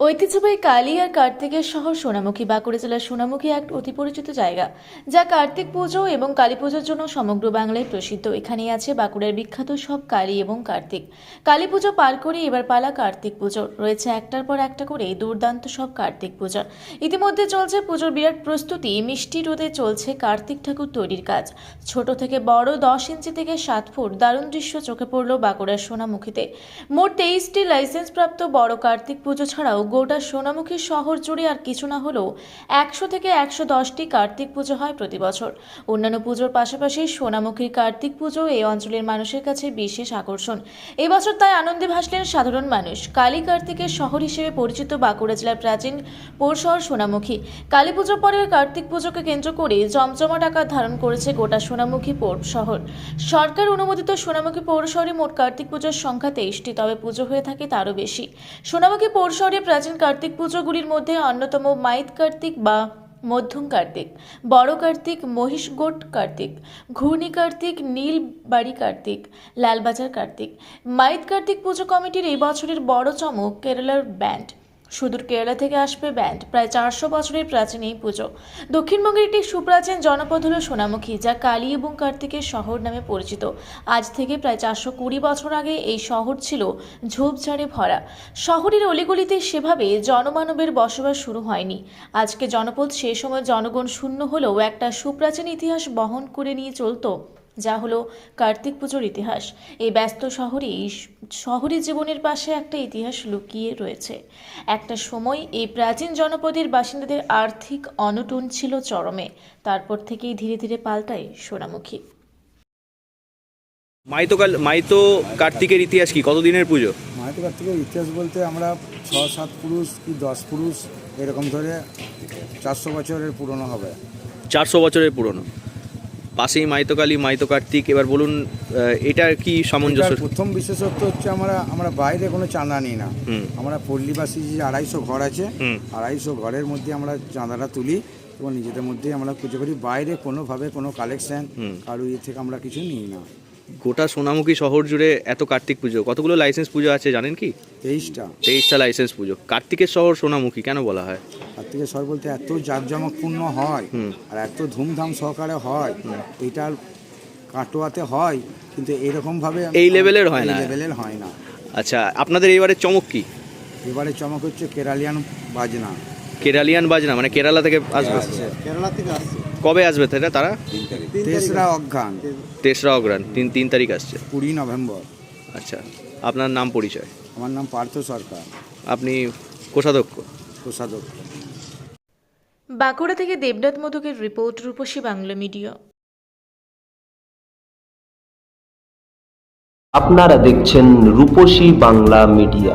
ঐতিহ্যবাহী কালী আর কার্তিকের শহর সোনামুখী বাঁকুড়া জেলার সোনামুখী এক অতি পরিচিত জায়গা, যা কার্তিক পুজো এবং কালী পুজোর জন্য সমগ্র বাংলায় প্রসিদ্ধ। এখানেই আছে বাঁকুড়ার বিখ্যাত সব কালী এবং কার্তিক। কালী পুজো পার করে এবার পালা কার্তিক পুজো। রয়েছে একটার পর একটা করে দুর্দান্ত সব কার্তিক পুজো। ইতিমধ্যে চলছে পুজোর বিরাট প্রস্তুতি। মিষ্টি রোদে চলছে কার্তিক ঠাকুর তৈরির কাজ। ছোট থেকে বড় দশ ইঞ্চি থেকে সাত ফুট দারুণ দৃশ্য চোখে পড়ল বাঁকুড়ার সোনামুখীতে। মোট তেইশটি লাইসেন্সপ্রাপ্ত বড় কার্তিক পুজো ছাড়াও গোটা সোনামুখী শহর জুড়ে আর কিছু না হলেও একশো থেকে একশো দশটি কার্তিক পুজো হয় প্রতি বছর। অন্যান্য পুজোর পাশাপাশি সোনামুখীর কার্তিক পুজো এই অঞ্চলের মানুষের কাছে বিশেষ আকর্ষণ। এবছর তাই আনন্দে ভাসলেন সাধারণ মানুষ। কালী কার্তিকের শহর হিসেবে পরিচিত বাঁকুড়া জেলার প্রাচীন পৌরশহর সোনামুখী। কালী পুজোর পরে কার্তিক পুজোকে কেন্দ্র করে জমজমাট আকার ধারণ করেছে গোটা সোনামুখী পৌর শহর। সরকার অনুমোদিত সোনামুখী পৌর শহরে মোট কার্তিক পুজোর সংখ্যা তেইশটি, তবে পুজো হয়ে থাকে তারও বেশি। সোনামুখী পৌর শহরে প্রাচীন কার্তিক পুজোগুলির মধ্যে অন্যতম মাইত কার্তিক বা মধ্যম কার্তিক, বড় কার্তিক, মহিষগোট কার্তিক, ঘূর্ণি কার্তিক, নীলবাড়ি কার্তিক, লালবাজার কার্তিক। মাইত কার্তিক পুজো কমিটির এই বছরের বড় চমক কেরালার ব্যান্ড। সুদূর কেরালা থেকে আসবে ব্যান্ড। প্রায় চারশো বছরের প্রাচীন এই পুজো। দক্ষিণবঙ্গের একটি সুপ্রাচীন জনপদ হল সোনামুখী, যা কালী এবং কার্তিকের শহর নামে পরিচিত। আজ থেকে প্রায় চারশো কুড়ি বছর আগে এই শহর ছিল ঝোপঝাড়ে ভরা। শহরের অলিগলিতে সেভাবে জনমানবের বসবাস শুরু হয়নি। আজকে জনপদ সে সময় জনগণ শূন্য হলেও একটা সুপ্রাচীন ইতিহাস বহন করে নিয়ে চলতো যা হলো কার্তিক পুজোর ইতিহাস। এই ব্যস্ত শহরে শহরের জীবনের পাশে একটা ইতিহাস লুকিয়ে রয়েছে। একটা সময় এই প্রাচীন জনপদের বাসিন্দাদের আর্থিক অনটন ছিল চরমে। তারপর থেকেই ধীরে ধীরে পাল্টায় সোনামুখী। মাইতো কাল মাইতো কার্তিকের ইতিহাস কি? কতদিনের পুজো? মাইতো কার্তিকের ইতিহাস বলতে আমরা ছ সাত পুরুষ কি দশ পুরুষ এরকম ধরে চারশো বছরের পুরনো হবে। চারশো বছরের পুরনো। পাশেই মাইতো কালী মাইতো কার্তিক এবার বলুন এটার কি সামঞ্জস্য? প্রথম বিশেষত্ব হচ্ছে আমরা আমরা বাইরে কোনো চাঁদা নিই না। আমরা পল্লীবাসী যে আড়াইশো ঘর আছে আড়াইশো ঘরের মধ্যে আমরা চাঁদাটা তুলি এবং নিজেদের মধ্যেই আমরা পুজো করি। বাইরে কোনোভাবে কোনো কালেকশন। কারও ইয়ে থেকে আমরা কিছু নিই না। গোটা সোনামুখী শহর জুড়ে এত কার্তিক পুজো। কতগুলো লাইসেন্স পুজো আছে জানেন কি? তেইশটা। তেইশটা লাইসেন্স পুজো। কার্তিকের শহর সোনামুখী কেন বলা হয়? কার্তিকের সর বলতে এত জাঁকজমকপূর্ণ হয় আর এত ধুমধাম সহকারে হয় এটার কাটোয়াতে হয় কিন্তু এরকমভাবে এই লেভেলের হয় না। এই লেভেলের হয় না। আচ্ছা আপনাদের এইবারের চমক কি? এবারে চমক হচ্ছে কেরালিয়ান বাজনা। কেরালিয়ান বাজনা মানে কেরালা থেকে আসবে। আসছে। কেরালা থেকে আসছে। কবে আসবে সেটা তারা? তেসরা অজ্ঞান তেসরা অগ্রাণ তিন তিন তারিখ আসছে। কুড়ি নভেম্বর। আচ্ছা আপনার নাম পরিচয়? আমার নাম পার্থ সরকার। আপনি কোষাধ্যক্ষ? কোষাধ্যক্ষ। বাঁকুড়া থেকে দেবনাথ মধুকের রিপোর্ট রূপসী বাংলা মিডিয়া। আপনারা দেখছেন রূপসী বাংলা মিডিয়া।